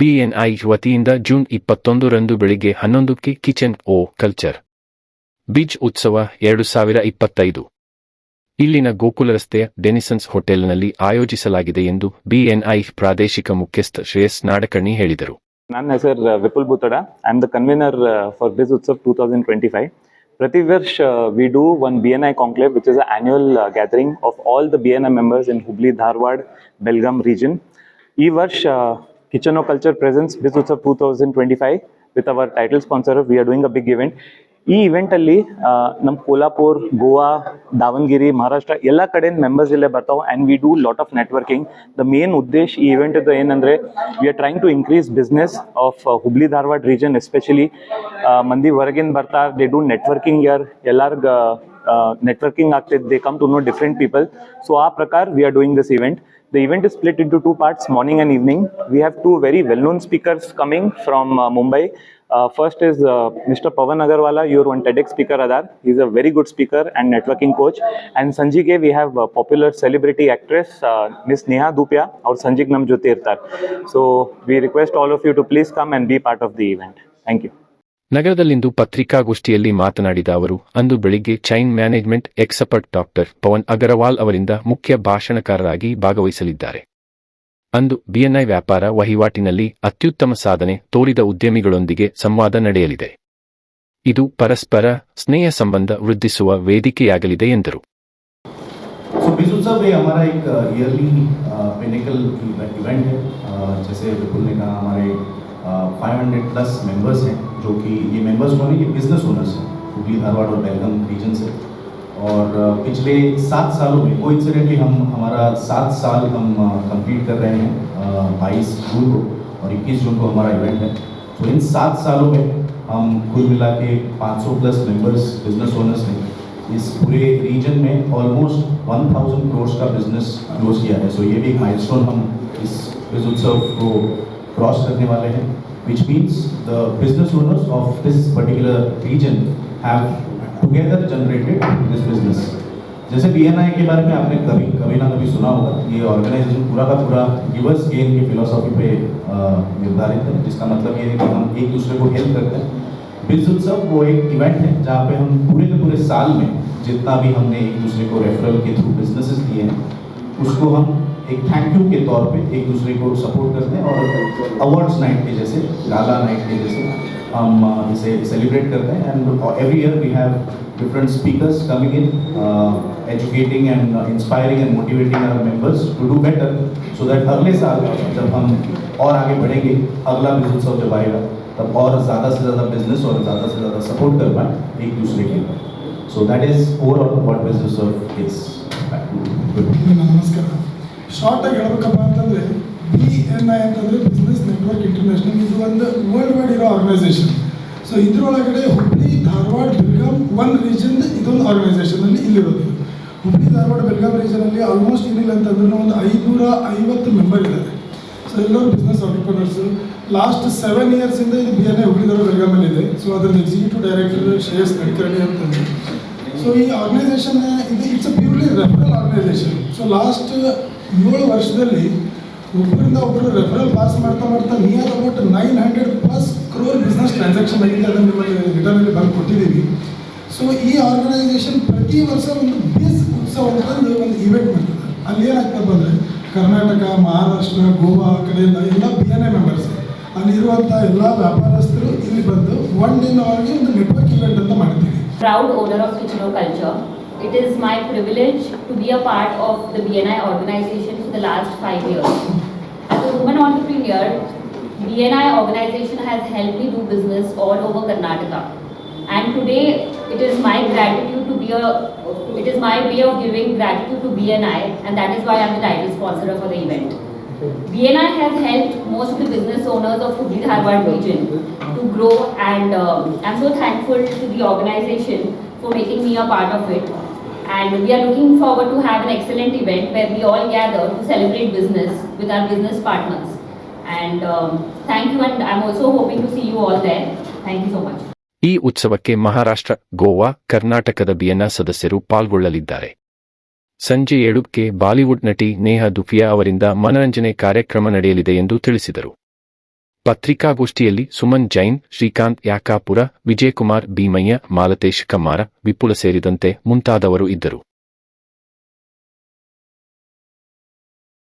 ಬಿಎನ್ಐ ವತಿಯಿಂದ ಜೂನ್ ಇಪ್ಪತ್ತೊಂದರಂದು ಬೆಳಿಗ್ಗೆ ಹನ್ನೊಂದಕ್ಕೆ ಕಿಚನ್ ಓ ಕಲ್ಚರ್. ಬೀಚ್ ಉತ್ಸವ ಎರಡು ಸಾವಿರ ಇಪ್ಪತ್ತೈದು. ಇಲ್ಲಿನ ಗೋಕುಲ ರಸ್ತೆಯ ಡೆನಿಸನ್ಸ್ ಹೋಟೆಲ್ನಲ್ಲಿ ಆಯೋಜಿಸಲಾಗಿದೆ ಎಂದು ಬಿಎನ್ಐ ಪ್ರಾದೇಶಿಕ ಮುಖ್ಯಸ್ಥ ಶ್ರೇಯಸ್ ನಾಡಕರ್ಣಿ ಹೇಳಿದರು. ನನ್ನ ಹೆಸರು Vipul Butada I am the convener for Biz Utsav two thousand twenty five ಪ್ರತಿ ವರ್ಷ we do one B N I conclave which is a annual gathering of all the B N I members in Hubli Dharwad Belgaum region ಈ ವರ್ಷ Kitchen Culture presents Biz Utsav two thousand twenty five with our title sponsor we are doing a big event ಈ ಇವೆಂಟಲ್ಲಿ ನಮ್ಮ ಕೋಲಾಪುರ್, ಗೋವಾ, ದಾವಣಗೆರೆ, ಮಹಾರಾಷ್ಟ್ರ ಎಲ್ಲ ಕಡೆಯಿಂದ members ಇಲ್ಲೇ ಬರ್ತಾವೆ and we do lot of networking the main ಉದ್ದೇಶ ಈ ಇವೆಂಟ್ ಏನಂದರೆ ಏನಂದ್ರೆ we are trying to increase business of Hubli Dharwad region especially ಮಂದಿ ಹೊರಗಿಂದ ಬರ್ತಾರೆ. ದೇ ಡೂ ನೆಟ್ವರ್ಕಿಂಗ್ ಯಾರ್ ಎಲ್ಲಾರ್ಗ Uh, networking architects, they come to know different people. So our prakar, we are doing this event. The event is split into two parts, morning and evening. We have two very well-known speakers coming from uh, Mumbai. Uh, first is Mr. Pavan Agarwala, your one TEDx speaker Adar. He's a very good speaker and networking coach. And Sanjige, we have a popular celebrity actress, Miss Neha Dupia or Sanjig Namjotirtar. So we request all of you to please come and be part of the event. Thank you. ನಗರದಲ್ಲಿಂದು ಪತ್ರಿಕಾಗೋಷ್ಠಿಯಲ್ಲಿ ಮಾತನಾಡಿದ ಅವರು ಅಂದು ಬೆಳಿಗ್ಗೆ chain management expert doctor Pavan Agarwal ಅವರಿಂದ ಮುಖ್ಯ ಭಾಷಣಕಾರರಾಗಿ ಭಾಗವಹಿಸಲಿದ್ದಾರೆ ಅಂದು ಬಿಎನ್ಐ ವ್ಯಾಪಾರ ವಹಿವಾಟಿನಲ್ಲಿ ಅತ್ಯುತ್ತಮ ಸಾಧನೆ ತೋರಿದ ಉದ್ಯಮಿಗಳೊಂದಿಗೆ ಸಂವಾದ ನಡೆಯಲಿದೆ ಇದು ಪರಸ್ಪರ ಸ್ನೇಹ ಸಂಬಂಧ ವೃದ್ಧಿಸುವ ವೇದಿಕೆಯಾಗಲಿದೆ ಎಂದರು सो बीज उत्सव ये हमारा एक ईयरली पिनिकल इवेंट है अ, जैसे विपुल ने कहा हमारे five hundred plus members हैं, जो कि ये मेंबर्स कौन है ये बिज़नेस ओनर्स हैं, हुगली, धारवाड़ और बेलगम रीजन से। और पिछले सात सालों में कोइंसिडेंटली हम, हमारा सात साल हम कंप्लीट कर रहे हैं बाईस जून को और इक्कीस जून को हमारा इवेंट है। तो इन सात सालों में हम कुल मिला के 500 प्लस मेंबर्स बिज़नेस ओनर्स ने इस पूरे रीजन में ऑलमोस्ट 1000 करोड़ का बिज़नेस क्लोज किया है। सो ये भी माइलस्टोन हम इस बिज उत्सव को क्रॉस करने वाले हैं which means the business owners of this particular region have together generated this business जैसे बीएनआई के बारे में आपने कभी कभी ना कभी सुना होगा, ये ऑर्गेनाइजेशन पूरा का पूरा गिवर्स गेन की फिलोसॉफी पे निर्धारित है, जिसका मतलब ये है कि हम एक दूसरे को हेल्प करते हैं। बिज उत्सव वो एक इवेंट है, जहाँ पे हम पूरे के पूरे साल में जितना भी हमने एक दूसरे को रेफरल के थ्रू बिजनेसेस दिए हैं, उसको हम एक थैंक यू के तौर पे एक दूसरे को सपोर्ट करते हैं और अवार्ड्स नाइट के जैसे गाला नाइट के जैसे हम अ, इसे सेलिब्रेट करते हैं and every year we have different speakers coming in, uh, educating and uh, inspiring and motivating our members to do better, so that अगले साल जब हम और आगे बढ़ेंगे अगला बिजनेस उत्सव जब आएगा तब और ज़्यादा से ज़्यादा बिजनेस और ज़्यादा से ज़्यादा सपोर्ट कर पाए एक दूसरे के so that is overall what business Utsav is ನಮಸ್ಕಾರ ಶಾರ್ಟ್ ಆಗಿ ಹೇಳ್ಬೇಕಪ್ಪ ಅಂತಂದ್ರೆ ಬಿ ಎನ್ ಐ ಅಂತಂದ್ರೆ ಬಿಸ್ನೆಸ್ ನೆಟ್ವರ್ಕ್ ಇಂಟರ್ನ್ಯಾಷನಲ್ ಇದು ಒಂದು ವರ್ಲ್ಡ್ ವೈಡ್ ಇರೋ ಆರ್ಗನೈಸೇಷನ್ ಸೊ ಇದ್ರೊಳಗಡೆ ಹುಬ್ಳಿ, ಧಾರವಾಡ, ಬೆಳಗಾಂ ಒನ್ ರೀಜನ್ ಇದೊಂದು ಆರ್ಗನೈಸೇಷನ್ ಅಲ್ಲಿ ಇಲ್ಲಿರೋದು. ಹುಬ್ಬಳ್ಳಿ ಧಾರವಾಡ, ಬೆಳಗಾಂ ರೀಜನ್ ಅಲ್ಲಿ ಆಲ್ಮೋಸ್ಟ್ ಏನಿಲ್ಲ ಅಂತಂದ್ರೆ ಒಂದು ಐನೂರ ಐವತ್ತು ಮೆಂಬರ್ ಇದ್ದಾರೆ. ಸೊ ಎಲ್ಲರೂ ಬಿಸ್ನೆಸ್ ಆಂಟರ್ಪ್ರನರ್ಸ್ ಲಾಸ್ಟ್ ಸೆವೆನ್ ಇಂದ ಇದು B N I Hubli, Dharwad ಇದೆ. ಸೊ ಅದರ ಎಕ್ಸಿಕ್ಯೂಟಿವ್ ಡೈರೆಕ್ಟರ್ ಶ್ರೇಯಸ್ ನಡ್ಕರ್ಣಿ ಅಂತಂದ್ರೆ. ಸೊ ಈ ಆರ್ಗನೈಸೇಷನ್ ಇದು it's a purely referral organisation so last ಏಳು ವರ್ಷದಲ್ಲಿ ಒಬ್ಬರಿಂದ ಒಬ್ಬರು ರೆಫರಲ್ ಪಾಸ್ ಮಾಡ್ತಾ ಮಾಡ್ತಾ near about nine hundred plus crore business transaction ಆಗಿದೆ ಅದನ್ನು ರಿಟರ್ನ್ ರಿಟರ್ನಲ್ಲಿ ಬಂದು ಕೊಟ್ಟಿದ್ದೀವಿ. ಸೊ ಈ ಆರ್ಗನೈಸೇಷನ್ ಪ್ರತಿ ವರ್ಷ ಒಂದು ಬೇಸ್ ಉತ್ಸವ ಅಂತಂದು ಒಂದು ಇವೆಂಟ್ ಮಾಡ್ತದೆ. ಅಲ್ಲಿ ಏನಾಗ್ತಪ್ಪ ಅಂದರೆ ಕರ್ನಾಟಕ, ಮಹಾರಾಷ್ಟ್ರ, ಗೋವಾ ಕಡೆಯಿಂದ ಎಲ್ಲ ಬಿ ಎನ್ ಐ ಮೆಂಬರ್ಸ್ ಅಲ್ಲಿರುವಂಥ ಎಲ್ಲ ವ್ಯಾಪಾರಸ್ಥರು ಇಲ್ಲಿ ಬಂದು ಒನ್ ಡೇನವರೆಗೆ ಒಂದು ನೆಟ್ವರ್ಕ್ ಇವೆಂಟ್ ಅಂತ ಮಾಡ್ತೀವಿ. Proud owner of Kitchen Culture it is my privilege to be a part of the B N I organisation for the last five years BNI organization has helped me do business all over Karnataka. And today, it is my gratitude to be a, it is my way of giving gratitude to BNI, and that is why I am the title sponsor for the event. BNI has helped most of the business owners of Hubli Dharwad region to grow and um, I'm so thankful to the organization for making me a part of it. And we are looking forward to have an excellent event where we all gather to celebrate business with our business partners. And um, thank you and I'm also hoping to see you all there. Thank you so much. ಈ ಉತ್ಸವಕ್ಕೆ ಮಹಾರಾಷ್ಟ್ರ ಗೋವಾ ಕರ್ನಾಟಕದ ಬಿಯನ್ನ ಸದಸ್ಯರು ಪಾಲ್ಗೊಳ್ಳಲಿದ್ದಾರೆ ಸಂಜೆ ಏಳುಕ್ಕೆ Bollywood ನಟಿ ನೇಹಾ ದುಫಿಯಾ ಅವರಿಂದ ಮನರಂಜನೆ ಕಾರ್ಯಕ್ರಮ ನಡೆಯಲಿದೆ ಎಂದು ತಿಳಿಸಿದರು ಪತ್ರಿಕಾಗೋಷ್ಠಿಯಲ್ಲಿ ಸುಮನ್ ಜೈನ್ ಶ್ರೀಕಾಂತ್ ಯಾಕಾಪುರ ವಿಜಯಕುಮಾರ್ ಭೀಮಯ್ಯ ಮಾಲತೇಶ್ ಕಮ್ಮಾರ ವಿಪುಲ ಸೇರಿದಂತೆ ಮುಂತಾದವರು ಇದ್ದರು